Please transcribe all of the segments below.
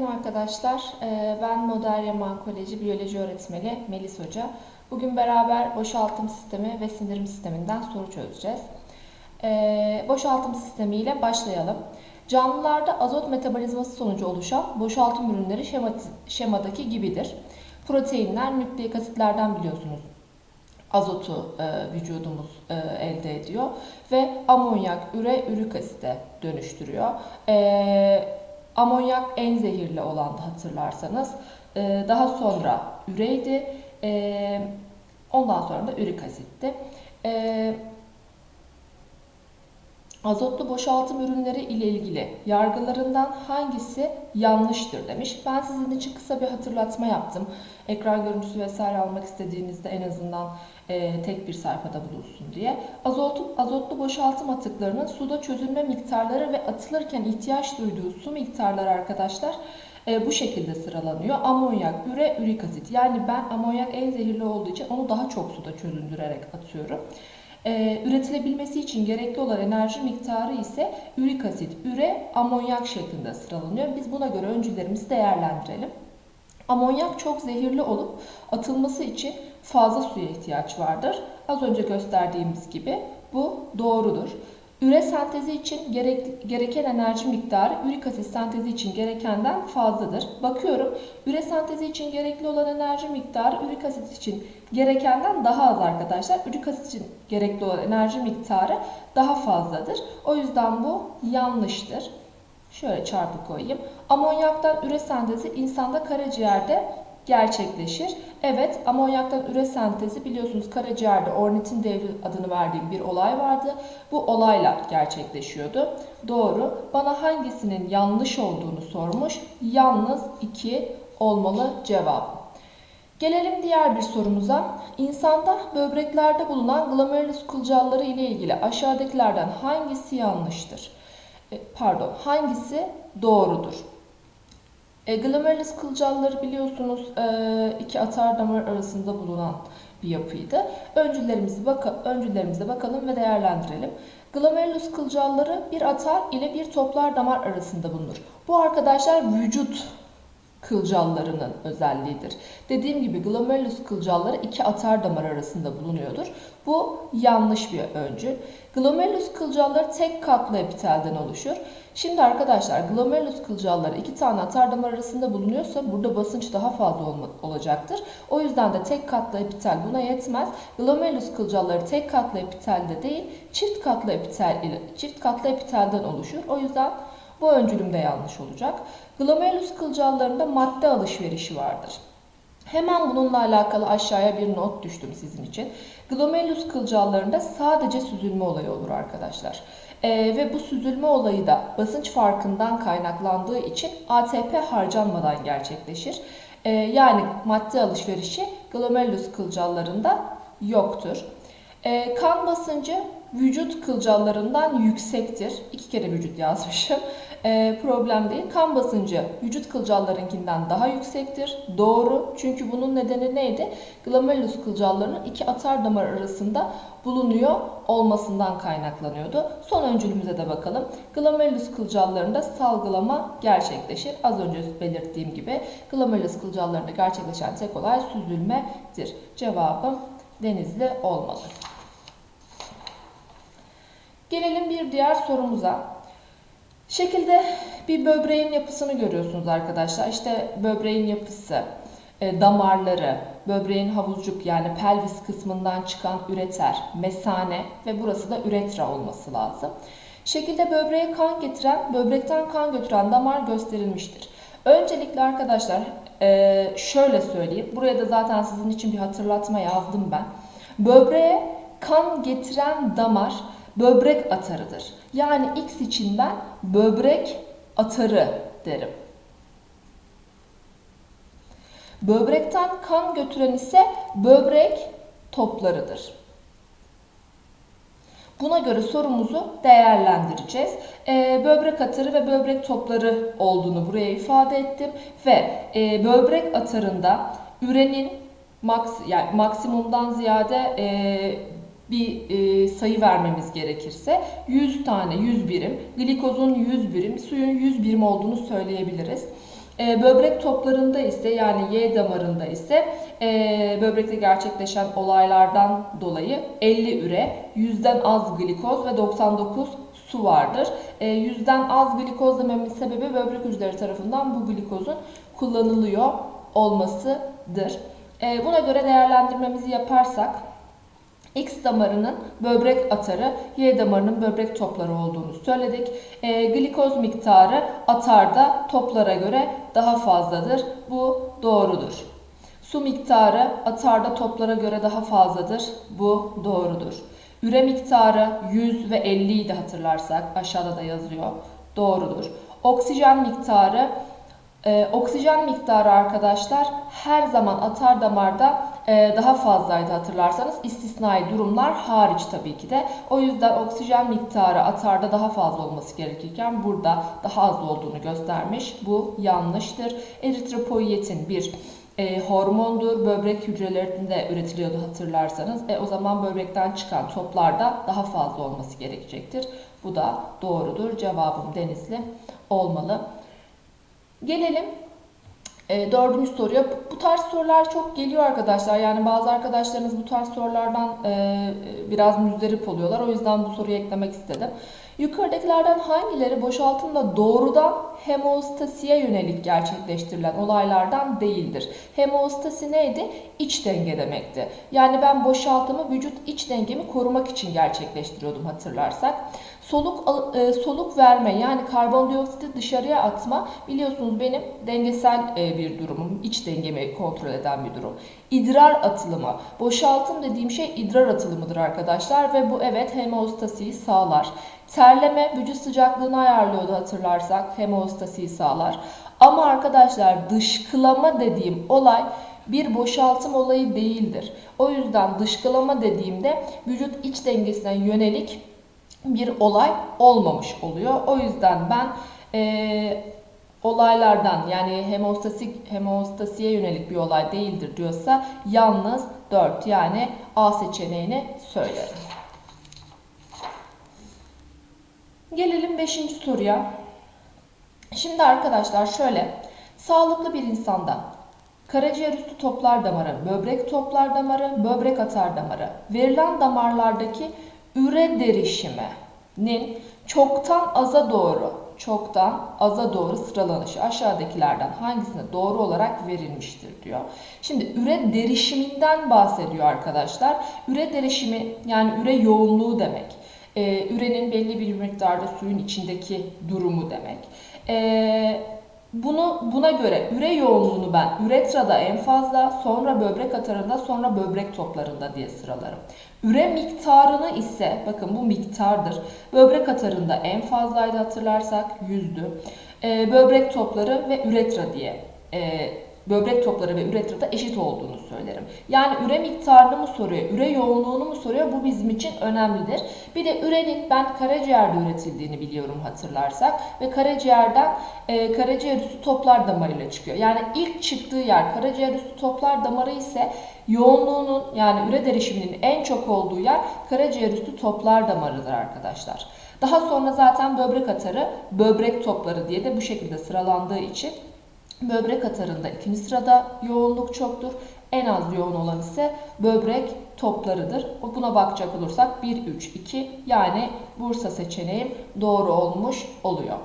Selam arkadaşlar. Ee, Ben Modern Yaman Koleji Biyoloji Öğretmeni Melis Hoca. Bugün beraber boşaltım sistemi ve sindirim sisteminden soru çözeceğiz. Ee, Boşaltım sistemiyle başlayalım. Canlılarda azot metabolizması sonucu oluşan boşaltım ürünleri şemadaki gibidir. Proteinler nükleik asitlerden biliyorsunuz azotu e, vücudumuz e, elde ediyor ve amonyak, üre, ürik asite dönüştürüyor. E, amonyak en zehirli olan da hatırlarsanız. E, daha sonra üreydi. E, ondan sonra da ürik asitti. E, Azotlu boşaltım ürünleri ile ilgili yargılarından hangisi yanlıştır demiş. Ben sizin için kısa bir hatırlatma yaptım. Ekran görüntüsü vesaire almak istediğinizde en azından e, tek bir sayfada bulunsun diye. Azotlu, azotlu boşaltım atıklarının suda çözülme miktarları ve atılırken ihtiyaç duyduğu su miktarları arkadaşlar e, bu şekilde sıralanıyor. Amonyak, üre, ürik asit. Yani ben amonyak en zehirli olduğu için onu daha çok suda çözündürerek atıyorum. Ee, üretilebilmesi için gerekli olan enerji miktarı ise ürik asit, üre, amonyak şeklinde sıralanıyor. Biz buna göre öncülerimizi değerlendirelim. Amonyak çok zehirli olup atılması için fazla suya ihtiyaç vardır. Az önce gösterdiğimiz gibi bu doğrudur. Üre sentezi için gerek, gereken enerji miktarı ürik asit sentezi için gerekenden fazladır. Bakıyorum üre sentezi için gerekli olan enerji miktarı ürik asit için gerekenden daha az arkadaşlar. Ürik asit için gerekli olan enerji miktarı daha fazladır. O yüzden bu yanlıştır. Şöyle çarpı koyayım. Amonyaktan üre sentezi insanda karaciğerde gerçekleşir. Evet, amonyaktan üre sentezi biliyorsunuz karaciğerde ornitin devri adını verdiğim bir olay vardı. Bu olayla gerçekleşiyordu. Doğru. Bana hangisinin yanlış olduğunu sormuş. Yalnız 2 olmalı cevap. Gelelim diğer bir sorumuza. İnsanda böbreklerde bulunan glomerulus kılcalları ile ilgili aşağıdakilerden hangisi yanlıştır? E, Pardon, hangisi doğrudur? E, glomerulus kılcalları biliyorsunuz e, iki atar damar arasında bulunan bir yapıydı. Öncülerimizi baka, öncülerimize bakalım ve değerlendirelim. Glomerulus kılcalları bir atar ile bir toplar damar arasında bulunur. Bu arkadaşlar vücut kılcallarının özelliğidir. Dediğim gibi glomerulus kılcalları iki atar damar arasında bulunuyordur. Bu yanlış bir öncül. Glomerulus kılcalları tek katlı epitelden oluşur. Şimdi arkadaşlar glomerulus kılcalları iki tane atar damar arasında bulunuyorsa burada basınç daha fazla olacaktır. O yüzden de tek katlı epitel buna yetmez. Glomerulus kılcalları tek katlı epitelde değil, çift katlı epitel ile çift katlı epitelden oluşur. O yüzden bu öncülüm de yanlış olacak. Glomerulus kılcallarında madde alışverişi vardır. Hemen bununla alakalı aşağıya bir not düştüm sizin için. Glomerulus kılcallarında sadece süzülme olayı olur arkadaşlar. Ee, ve bu süzülme olayı da basınç farkından kaynaklandığı için ATP harcanmadan gerçekleşir. Ee, yani madde alışverişi glomerulus kılcallarında yoktur. Ee, kan basıncı vücut kılcallarından yüksektir. İki kere vücut yazmışım. Ee, problem değil. Kan basıncı vücut kılcallarınkinden daha yüksektir. Doğru. Çünkü bunun nedeni neydi? Glomerulus kılcallarının iki atar damar arasında bulunuyor olmasından kaynaklanıyordu. Son öncülümüze de bakalım. Glomerulus kılcallarında salgılama gerçekleşir. Az önce belirttiğim gibi glomerulus kılcallarında gerçekleşen tek olay süzülmedir. Cevabım denizli olmalı. Gelelim bir diğer sorumuza. Şekilde bir böbreğin yapısını görüyorsunuz arkadaşlar. İşte böbreğin yapısı, e, damarları, böbreğin havuzcuk yani pelvis kısmından çıkan üreter, mesane ve burası da üretra olması lazım. Şekilde böbreğe kan getiren, böbrekten kan götüren damar gösterilmiştir. Öncelikle arkadaşlar e, şöyle söyleyeyim. Buraya da zaten sizin için bir hatırlatma yazdım ben. Böbreğe kan getiren damar böbrek atarıdır. Yani X için ben böbrek atarı derim. Böbrekten kan götüren ise böbrek toplarıdır. Buna göre sorumuzu değerlendireceğiz. Ee, böbrek atarı ve böbrek topları olduğunu buraya ifade ettim. Ve e, böbrek atarında ürenin maks yani maksimumdan ziyade e, bir e, sayı vermemiz gerekirse 100 tane 100 birim, glikozun 100 birim, suyun 100 birim olduğunu söyleyebiliriz. E, böbrek toplarında ise yani Y damarında ise e, böbrekte gerçekleşen olaylardan dolayı 50 üre, 100'den az glikoz ve 99 su vardır. E, 100'den az glikoz dememin sebebi böbrek hücreleri tarafından bu glikozun kullanılıyor olmasıdır. E, buna göre değerlendirmemizi yaparsak X damarının böbrek atarı, Y damarının böbrek topları olduğunu söyledik. E, glikoz miktarı atarda toplara göre daha fazladır. Bu doğrudur. Su miktarı atarda toplara göre daha fazladır. Bu doğrudur. Üre miktarı 100 ve 50 idi hatırlarsak aşağıda da yazıyor. Doğrudur. Oksijen miktarı e, oksijen miktarı arkadaşlar her zaman atar damarda daha fazlaydı hatırlarsanız istisnai durumlar hariç tabii ki de. O yüzden oksijen miktarı atarda daha fazla olması gerekirken burada daha az olduğunu göstermiş. Bu yanlıştır. Eritropoietin bir e, hormondur. Böbrek hücrelerinde üretiliyordu hatırlarsanız. E, o zaman böbrekten çıkan toplarda daha fazla olması gerekecektir. Bu da doğrudur. Cevabım denizli olmalı. Gelelim e, dördüncü soruya. Bu tarz sorular çok geliyor arkadaşlar. Yani bazı arkadaşlarınız bu tarz sorulardan e, biraz müzdarip oluyorlar. O yüzden bu soruyu eklemek istedim. Yukarıdakilerden hangileri boşaltımda doğrudan hemostasiye yönelik gerçekleştirilen olaylardan değildir? Hemostasi neydi? İç denge demekti. Yani ben boşaltımı vücut iç dengemi korumak için gerçekleştiriyordum hatırlarsak. Soluk e, soluk verme yani karbondioksiti dışarıya atma biliyorsunuz benim dengesel e, bir durumum. iç dengemi kontrol eden bir durum. İdrar atılımı. Boşaltım dediğim şey idrar atılımıdır arkadaşlar ve bu evet hemostasiyi sağlar. Terleme vücut sıcaklığını ayarlıyordu hatırlarsak hemostasiyi sağlar. Ama arkadaşlar dışkılama dediğim olay bir boşaltım olayı değildir. O yüzden dışkılama dediğimde vücut iç dengesine yönelik bir olay olmamış oluyor. O yüzden ben e, olaylardan yani hemostasik hemostasiye yönelik bir olay değildir diyorsa yalnız 4 yani A seçeneğini söylerim. Gelelim 5. soruya. Şimdi arkadaşlar şöyle sağlıklı bir insanda karaciğer üstü toplar damarı, böbrek toplar damarı, böbrek atar damarı verilen damarlardaki üre derişiminin çoktan aza doğru çoktan aza doğru sıralanışı aşağıdakilerden hangisine doğru olarak verilmiştir diyor. Şimdi üre derişiminden bahsediyor arkadaşlar. Üre derişimi yani üre yoğunluğu demek. Ee, ürenin belli bir miktarda suyun içindeki durumu demek. Ee, bunu buna göre üre yoğunluğunu ben üretrada en fazla, sonra böbrek atarında, sonra böbrek toplarında diye sıralarım. Üre miktarını ise bakın bu miktardır. Böbrek atarında en fazlaydı hatırlarsak yüzdü. Ee, böbrek topları ve üretra diye e, böbrek topları ve üretrada eşit olduğunu söylerim. Yani üre miktarını mı soruyor, üre yoğunluğunu mu soruyor bu bizim için önemlidir. Bir de ürenin ben karaciğerde üretildiğini biliyorum hatırlarsak ve karaciğerden e, karaciğer üstü toplar damarıyla çıkıyor. Yani ilk çıktığı yer karaciğer üstü toplar damarı ise yoğunluğunun yani üre derişiminin en çok olduğu yer karaciğer üstü toplar damarıdır arkadaşlar. Daha sonra zaten böbrek atarı böbrek topları diye de bu şekilde sıralandığı için Böbrek atarında ikinci sırada yoğunluk çoktur. En az yoğun olan ise böbrek toplarıdır. Buna bakacak olursak 1, 3, 2 yani Bursa seçeneğim doğru olmuş oluyor.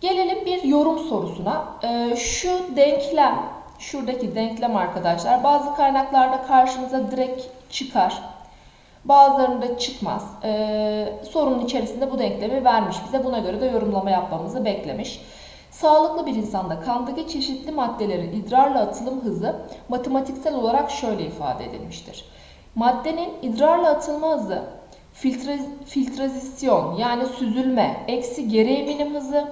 Gelelim bir yorum sorusuna. Ee, şu denklem, şuradaki denklem arkadaşlar bazı kaynaklarda karşınıza direkt çıkar. Bazılarında çıkmaz. Ee, sorunun içerisinde bu denklemi vermiş bize. Buna göre de yorumlama yapmamızı beklemiş. Sağlıklı bir insanda kandaki çeşitli maddelerin idrarla atılım hızı matematiksel olarak şöyle ifade edilmiştir. Maddenin idrarla atılma hızı filtre, filtrazisyon yani süzülme eksi geri emilim hızı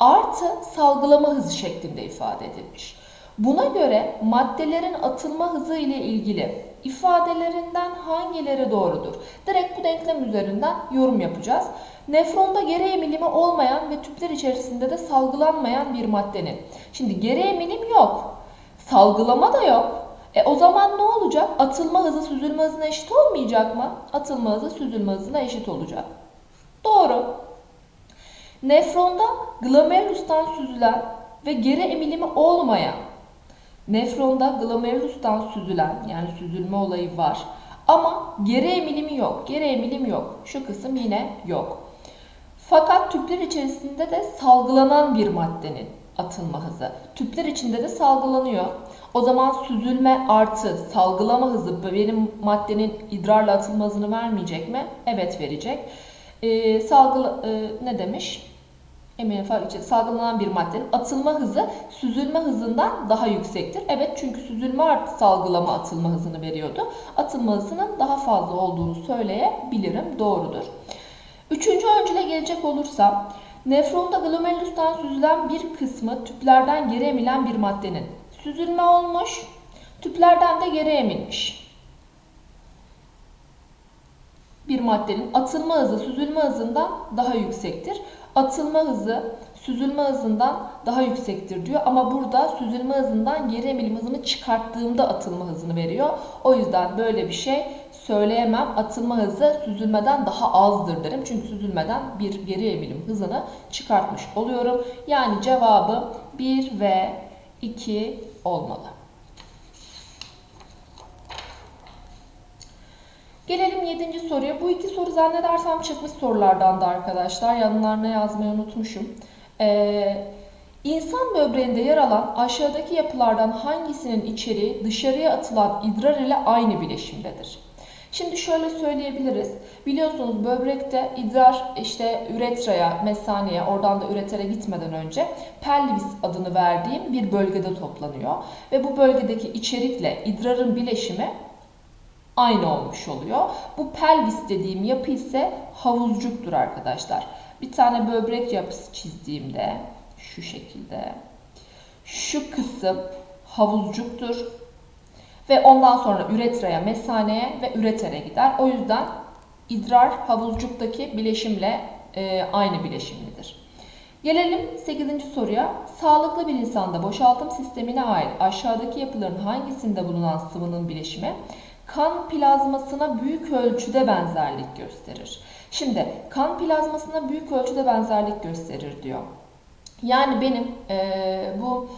artı salgılama hızı şeklinde ifade edilmiş. Buna göre maddelerin atılma hızı ile ilgili ifadelerinden hangileri doğrudur? Direkt bu denklem üzerinden yorum yapacağız. Nefronda geri emilimi olmayan ve tüpler içerisinde de salgılanmayan bir maddenin. Şimdi geri emilim yok. Salgılama da yok. E o zaman ne olacak? Atılma hızı süzülme hızına eşit olmayacak mı? Atılma hızı süzülme hızına eşit olacak. Doğru. Nefronda glomerulustan süzülen ve geri emilimi olmayan nefronda glomerulustan süzülen yani süzülme olayı var. Ama geri emilimi yok. Geri emilim yok. Şu kısım yine yok. Fakat tüpler içerisinde de salgılanan bir maddenin atılma hızı. Tüpler içinde de salgılanıyor. O zaman süzülme artı salgılama hızı benim maddenin idrarla atılma hızını vermeyecek mi? Evet verecek. Ee, salgıla, e, ne demiş? Eminim farklı salgılanan bir maddenin atılma hızı süzülme hızından daha yüksektir. Evet çünkü süzülme artı salgılama atılma hızını veriyordu. Atılma hızının daha fazla olduğunu söyleyebilirim. Doğrudur. Üçüncü öncüle gelecek olursam, nefronda glomerulustan süzülen bir kısmı tüplerden geri emilen bir maddenin süzülme olmuş, tüplerden de geri emilmiş. Bir maddenin atılma hızı süzülme hızından daha yüksektir. Atılma hızı süzülme hızından daha yüksektir diyor ama burada süzülme hızından geri emilim hızını çıkarttığımda atılma hızını veriyor. O yüzden böyle bir şey söyleyemem. Atılma hızı süzülmeden daha azdır derim. Çünkü süzülmeden bir geri emilim hızını çıkartmış oluyorum. Yani cevabı 1 ve 2 olmalı. Gelelim 7. soruya. Bu iki soru zannedersem çıkmış sorulardan da arkadaşlar. Yanlarına yazmayı unutmuşum. Ee, insan böbreğinde yer alan aşağıdaki yapılardan hangisinin içeriği dışarıya atılan idrar ile aynı bileşimdedir? Şimdi şöyle söyleyebiliriz. Biliyorsunuz böbrekte idrar işte üretraya, mesaneye, oradan da üretere gitmeden önce pelvis adını verdiğim bir bölgede toplanıyor. Ve bu bölgedeki içerikle idrarın bileşimi aynı olmuş oluyor. Bu pelvis dediğim yapı ise havuzcuktur arkadaşlar. Bir tane böbrek yapısı çizdiğimde şu şekilde şu kısım havuzcuktur. Ve ondan sonra üretraya, mesaneye ve üretere gider. O yüzden idrar havuzcuktaki bileşimle e, aynı bileşimlidir. Gelelim 8. soruya. Sağlıklı bir insanda boşaltım sistemine ait aşağıdaki yapıların hangisinde bulunan sıvının bileşimi kan plazmasına büyük ölçüde benzerlik gösterir. Şimdi kan plazmasına büyük ölçüde benzerlik gösterir diyor. Yani benim e, bu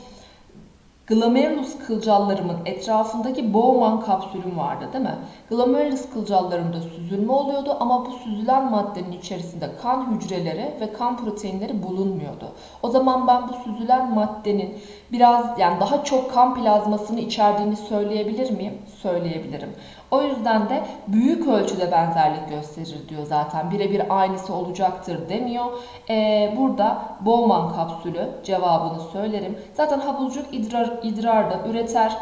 glomerulus kılcallarımın etrafındaki Bowman kapsülüm vardı değil mi? Glomerulus kılcallarımda süzülme oluyordu ama bu süzülen maddenin içerisinde kan hücreleri ve kan proteinleri bulunmuyordu. O zaman ben bu süzülen maddenin biraz yani daha çok kan plazmasını içerdiğini söyleyebilir miyim? Söyleyebilirim. O yüzden de büyük ölçüde benzerlik gösterir diyor zaten. Birebir aynısı olacaktır demiyor. Ee, burada Bowman kapsülü cevabını söylerim. Zaten havuzcuk idrar, idrarda üreter.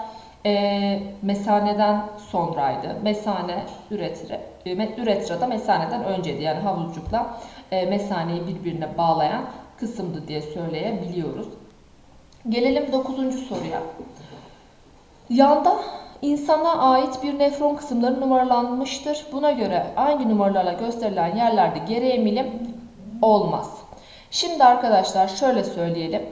E, mesaneden sonraydı. Mesane üretire, üretrada mesaneden önceydi. Yani havuzcukla e, mesaneyi birbirine bağlayan kısımdı diye söyleyebiliyoruz. Gelelim 9. soruya. Yanda insana ait bir nefron kısımları numaralanmıştır. Buna göre hangi numaralarla gösterilen yerlerde geri emilim olmaz. Şimdi arkadaşlar şöyle söyleyelim.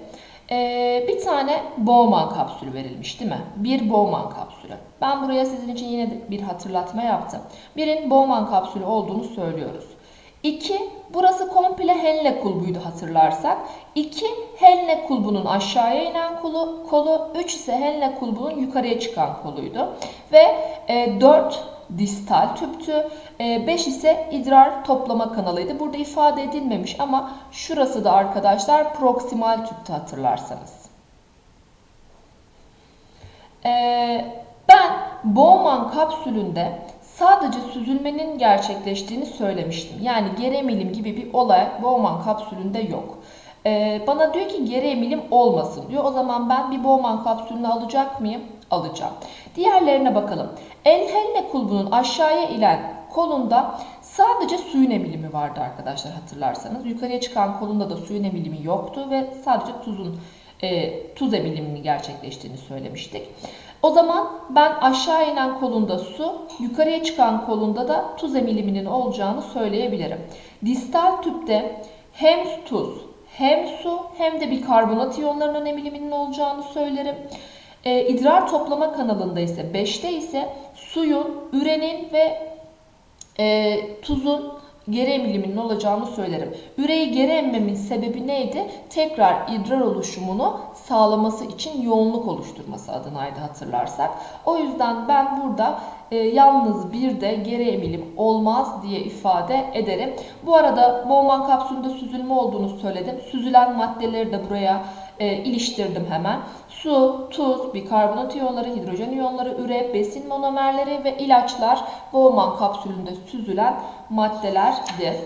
Ee, bir tane Bowman kapsülü verilmiş değil mi? Bir Bowman kapsülü. Ben buraya sizin için yine bir hatırlatma yaptım. Birin Bowman kapsülü olduğunu söylüyoruz. 2. Burası komple Henle kulbuydu hatırlarsak. 2. Henle kulbunun aşağıya inen kolu. kolu 3 ise Henle kulbunun yukarıya çıkan koluydu. Ve e, 4 distal tüptü. 5 e, ise idrar toplama kanalıydı. Burada ifade edilmemiş ama şurası da arkadaşlar proksimal tüptü hatırlarsanız. E, ben Bowman kapsülünde sadece süzülmenin gerçekleştiğini söylemiştim. Yani geri emilim gibi bir olay Bowman kapsülünde yok. Ee, bana diyor ki geri emilim olmasın diyor. O zaman ben bir Bowman kapsülünü alacak mıyım? Alacağım. Diğerlerine bakalım. Enhelle kulbunun aşağıya inen kolunda sadece suyun emilimi vardı arkadaşlar hatırlarsanız. Yukarıya çıkan kolunda da suyun emilimi yoktu ve sadece tuzun e, tuz emilimini gerçekleştiğini söylemiştik. O zaman ben aşağı inen kolunda su, yukarıya çıkan kolunda da tuz emiliminin olacağını söyleyebilirim. Distal tüpte hem tuz, hem su hem de bir karbonat iyonlarının emiliminin olacağını söylerim. E, idrar toplama kanalında ise 5'te ise suyun, ürenin ve e, tuzun geri emiliminin olacağını söylerim. Üreyi geri emmemin sebebi neydi? Tekrar idrar oluşumunu sağlaması için yoğunluk oluşturması adınaydı hatırlarsak. O yüzden ben burada e, yalnız bir de geri emilim olmaz diye ifade ederim. Bu arada Bowman kapsülünde süzülme olduğunu söyledim. Süzülen maddeleri de buraya e, iliştirdim hemen. Su, tuz, bikarbonat iyonları, hidrojen iyonları, üre, besin monomerleri ve ilaçlar Bowman kapsülünde süzülen maddelerdi.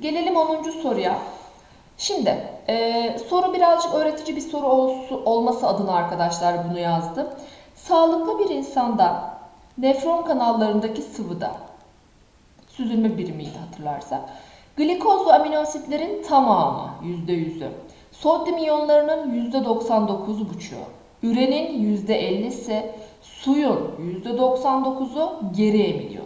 Gelelim 10. soruya. Şimdi e, soru birazcık öğretici bir soru olsu, olması adına arkadaşlar bunu yazdım. Sağlıklı bir insanda nefron kanallarındaki sıvıda süzülme birimiydi hatırlarsak. Glikoz ve aminoasitlerin tamamı %100'ü. Sodyum iyonlarının %99,5'u. Ürenin %50'si. Suyun %99'u geri emiliyordu.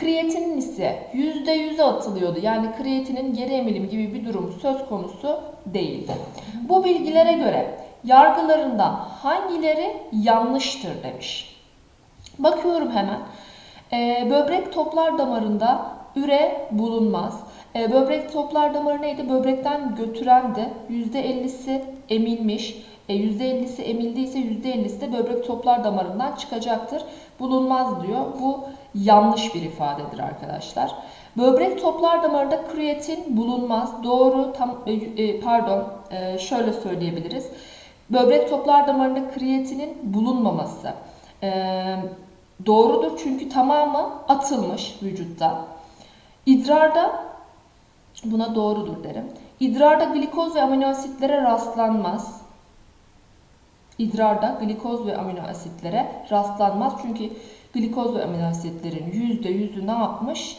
Kreatinin ise %100'e atılıyordu. Yani kreatinin geri emilimi gibi bir durum söz konusu değildi. Bu bilgilere göre yargılarından hangileri yanlıştır demiş. Bakıyorum hemen. Ee, böbrek toplar damarında üre bulunmaz. Ee, böbrek toplar damarı neydi? Böbrekten götürendi. %50'si emilmiş. E, %50'si emildiyse %50'si de böbrek toplar damarından çıkacaktır. Bulunmaz diyor. Bu yanlış bir ifadedir arkadaşlar. Böbrek toplar damarında kreatin bulunmaz. Doğru, tam e, e, pardon, e, şöyle söyleyebiliriz. Böbrek toplar damarında kreatinin bulunmaması e, doğrudur çünkü tamamı atılmış vücutta. İdrarda buna doğrudur derim. İdrarda glikoz ve amino asitlere rastlanmaz. İdrarda glikoz ve amino asitlere rastlanmaz. Çünkü glikoz ve amino asitlerin %100'ü ne yapmış?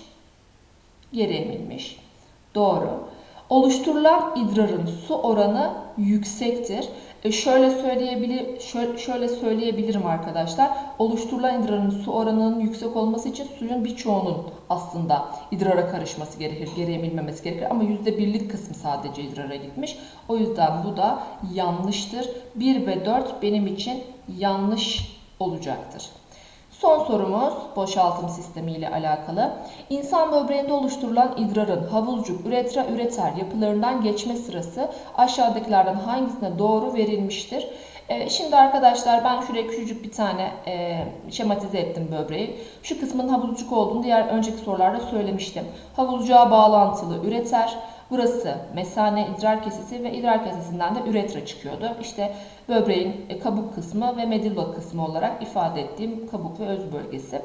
Geri emilmiş. Doğru. Oluşturulan idrarın su oranı yüksektir. E şöyle söyleyebilir şöyle, şöyle söyleyebilirim arkadaşlar. Oluşturulan idrarın su oranının yüksek olması için suyun birçoğunun aslında idrara karışması gerekir, geri emilmemesi gerekir ama %1'lik kısmı sadece idrara gitmiş. O yüzden bu da yanlıştır. 1 ve 4 benim için yanlış olacaktır. Son sorumuz boşaltım sistemi ile alakalı. İnsan böbreğinde oluşturulan idrarın havuzcuk, üretra, üreter yapılarından geçme sırası aşağıdakilerden hangisine doğru verilmiştir? Ee, şimdi arkadaşlar ben şuraya küçücük bir tane e, şematize ettim böbreği. Şu kısmın havuzcuk olduğunu diğer önceki sorularda söylemiştim. Havuzcuğa bağlantılı üreter. Burası mesane idrar kesesi ve idrar kesesinden de üretra çıkıyordu. İşte böbreğin e, kabuk kısmı ve medulla kısmı olarak ifade ettiğim kabuk ve öz bölgesi.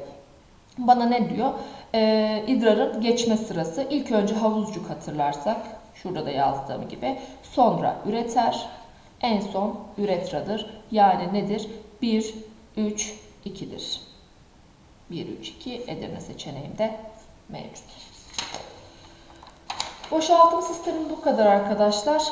Bana ne diyor? Ee, idrarın geçme sırası. İlk önce havuzcuk hatırlarsak, şurada da yazdığım gibi. Sonra üreter, en son üretradır. Yani nedir? 1, 3, 2'dir. 1, 3, 2 Edirne seçeneğimde mevcut. Boşaltım sistemi bu kadar arkadaşlar.